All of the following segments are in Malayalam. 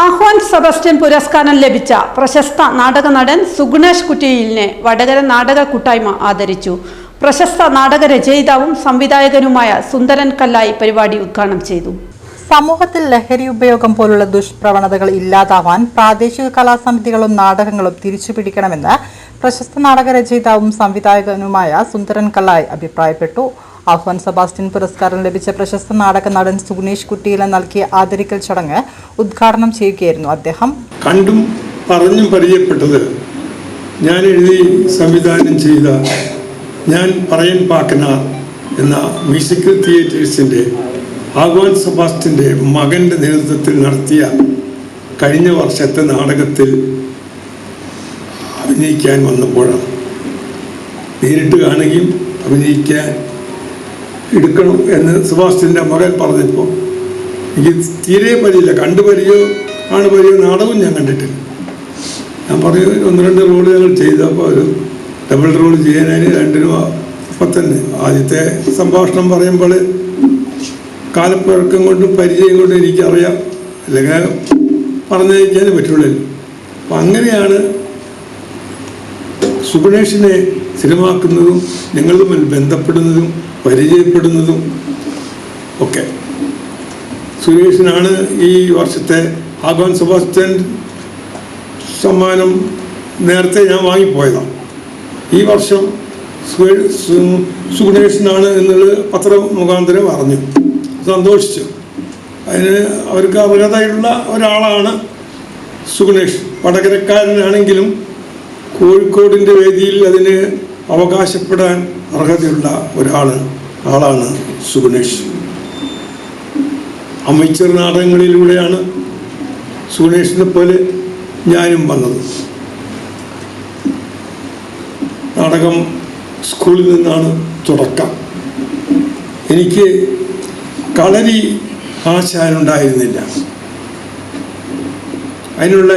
ആഹ്വാൻ സെബസ്റ്റ്യൻ പുരസ്കാരം ലഭിച്ച പ്രശസ്ത നാടക നടൻ സുഗുണേഷ് കുറ്റിയിലിനെ വടകര നാടക കൂട്ടായ്മ ആദരിച്ചു. പ്രശസ്ത നാടക രചയിതാവും സംവിധായകനുമായ സുന്ദരൻ കല്ലായി പരിപാടി ഉദ്ഘാടനം ചെയ്തു. സമൂഹത്തിൽ ലഹരി ഉപയോഗം പോലുള്ള ദുഷ്പ്രവണതകൾ ഇല്ലാതാവാൻ പ്രാദേശിക കലാസമിതികളും നാടകങ്ങളും തിരിച്ചുപിടിക്കണമെന്ന് പ്രശസ്ത നാടക രചയിതാവും സംവിധായകനുമായ സുന്ദരൻ കല്ലായി അഭിപ്രായപ്പെട്ടു. ആഹ്വാൻ സെബാസ്റ്റ്യൻ പുരസ്കാരം ലഭിച്ച പ്രശസ്ത നാടക നടൻ സുഗുണേഷ് കുട്ടിയിലെ നൽകിയ ആദരിക്കൽ ചടങ്ങ് ഉദ്ഘാടനം ചെയ്യുകയായിരുന്നു അദ്ദേഹം. കണ്ടും പറഞ്ഞും പരിചയപ്പെട്ടത് ഞാൻ എഴുതി സംവിധാനം ചെയ്ത ഞാൻ പറയൻ പാക്കന എന്ന മ്യൂസിക്കൽ തിയേറ്റേഴ്സിന്റെ ആഹ്വാൻ സെബാസ്റ്റിന്റെ മകന്റെ നേതൃത്വത്തിൽ നടത്തിയ കഴിഞ്ഞ വർഷത്തെ നാടകത്തിൽ അഭിനയിക്കാൻ വന്നപ്പോഴാണ്. നേരിട്ട് കാണുകയും അഭിനയിക്കാൻ എടുക്കണം എന്ന് സെബാസ്റ്റിന്റെ മകൻ പറഞ്ഞപ്പോൾ എനിക്ക് തീരെ പരിയില്ല കണ്ടു പരിയോ ആണ് പരിയോ നാടകവും ഞാൻ കണ്ടിട്ടില്ല. ഞാൻ പറഞ്ഞു ഒന്ന് രണ്ട് റോൾ ഞങ്ങൾ ചെയ്തപ്പോൾ ഒരു ഡബിൾ റോൾ ചെയ്യാനായി രണ്ടിനും അപ്പം തന്നെ ആദ്യത്തെ സംഭാഷണം പറയുമ്പോൾ കാലപ്പഴക്കം കൊണ്ടും പരിചയം കൊണ്ടും എനിക്കറിയാം. അല്ലെങ്കിൽ പറഞ്ഞയക്കാനേ പറ്റുള്ളൂ. അപ്പം അങ്ങനെയാണ് സുഗുണേഷിനെ സിനിമാക്കുന്നതും തമ്മിൽ ബന്ധപ്പെടുന്നതും പരിചയപ്പെടുന്നതും ഒക്കെ. സുരേഷിനാണ് ഈ വർഷത്തെ ആഗോൻ സെബാസ്റ്റ്യൻ സമ്മാനം നേരത്തെ ഞാൻ വാങ്ങിപ്പോയതാണ് ഈ വർഷം സുഗുണേഷിനാണ് എന്നുള്ളത് പത്ര മുഖാന്തരം അറിഞ്ഞു. സന്തോഷിച്ചു. അതിന് അവർക്ക് അർഹതയുള്ള ഒരാളാണ് സുഗുണേഷ്. വടകരക്കാരനാണെങ്കിലും കോഴിക്കോടിന്റെ വേദിയിൽ അതിന് അവകാശപ്പെടാൻ അർഹതയുള്ള ഒരാൾ ആളാണ് സുഗുണേഷ്. അമേച്ചർ നാടകങ്ങളിലൂടെയാണ് സുഗുണേഷിനെ പോലെ ഞാനും വന്നത്. നാടകം സ്കൂളിൽ നിന്നാണ് തുടക്കം. എനിക്ക് കളരി ആശാനുണ്ടായിരുന്നില്ല. അതിനുള്ള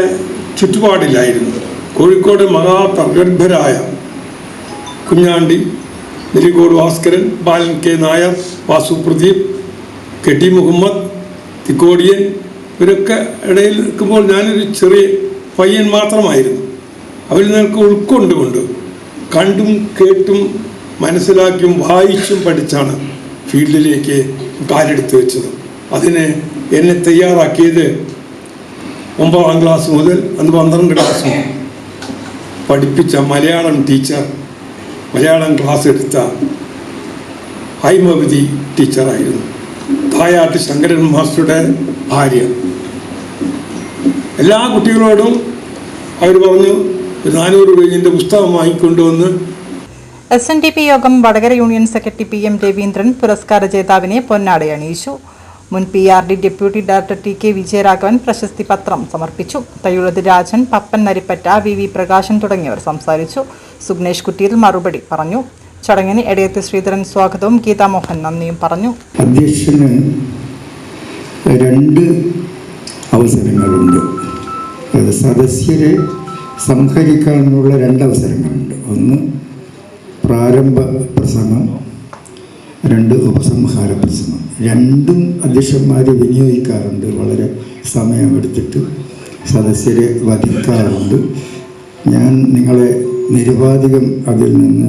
ചുറ്റുപാടില്ലായിരുന്നു. Kozhikode മഹാപ്രഗത്ഭരായ Kunhandi Nellikode Bhaskaran Balan K Nair Vasu Pradeep K T Muhammad Thikkodiyan ഇവരൊക്കെ ഇടയിൽ നിൽക്കുമ്പോൾ ഞാനൊരു ചെറിയ പയ്യൻ മാത്രമായിരുന്നു. അവരിൽ നിനക്ക് ഉൾക്കൊണ്ടുകൊണ്ട് കണ്ടും കേട്ടും മനസ്സിലാക്കിയും വായിച്ചും പഠിച്ചാണ് ഫീൽഡിലേക്ക് കാലെടുത്ത് വെച്ചത്. അതിന് എന്നെ തയ്യാറാക്കിയത് ഒമ്പതാം ക്ലാസ് മുതൽ അന്ന് പന്ത്രണ്ട് ക്ലാസ് പഠിപ്പിച്ച മലയാളം ടീച്ചർ മലയാളം ക്ലാസ് എടുത്ത ഹൈമവതി ടീച്ചറായിരുന്നു തായാട്ട് ശങ്കരൻ മാസ്റ്ററുടെ ഭാര്യ. എല്ലാ കുട്ടികളോടും അവർ പറഞ്ഞു ഒരു നാനൂറ് പേജിന്റെ പുസ്തകം വാങ്ങിക്കൊണ്ടുവന്ന് എസ് എൻ ഡി പി യോഗം Vadakara union secretary P M Raveendran പുരസ്കാര ജേതാവിനെ പൊന്നാട അണിയിച്ചു മുൻ P R D deputy director T K Vijayaraghavan പ്രശസ്തി പത്രം സമർപ്പിച്ചു. തയ്യുള്ളത് രാജൻ പപ്പൻ നരിപ്പറ്റ വി വി പ്രകാശൻ തുടങ്ങിയവർ സംസാരിച്ചു. സുഗ്നേഷ് കുട്ടിയിൽ മറുപടി പറഞ്ഞു. ചടങ്ങിന് എടയത്ത് ശ്രീധരൻ സ്വാഗതവും ഗീതാമോഹൻ നന്ദിയും പറഞ്ഞു. അധ്യക്ഷന് രണ്ട് അവസരങ്ങളുണ്ട്. സദസ്യരെ സംഹരിക്കാനുള്ള രണ്ട് അവസരങ്ങളുണ്ട്. ഒന്ന് പ്രാരംഭ പ്രസംഗം രണ്ട് ഉപസംഹാര പ്രസംഗം രണ്ടും അധ്യക്ഷന്മാർ വിനിയോഗിക്കാറുണ്ട്. വളരെ സമയമെടുത്തിട്ട് സദസ്യരെ വധിക്കാറുണ്ട്. ഞാൻ നിങ്ങളെ നിരുപാധികം അതിൽ നിന്ന്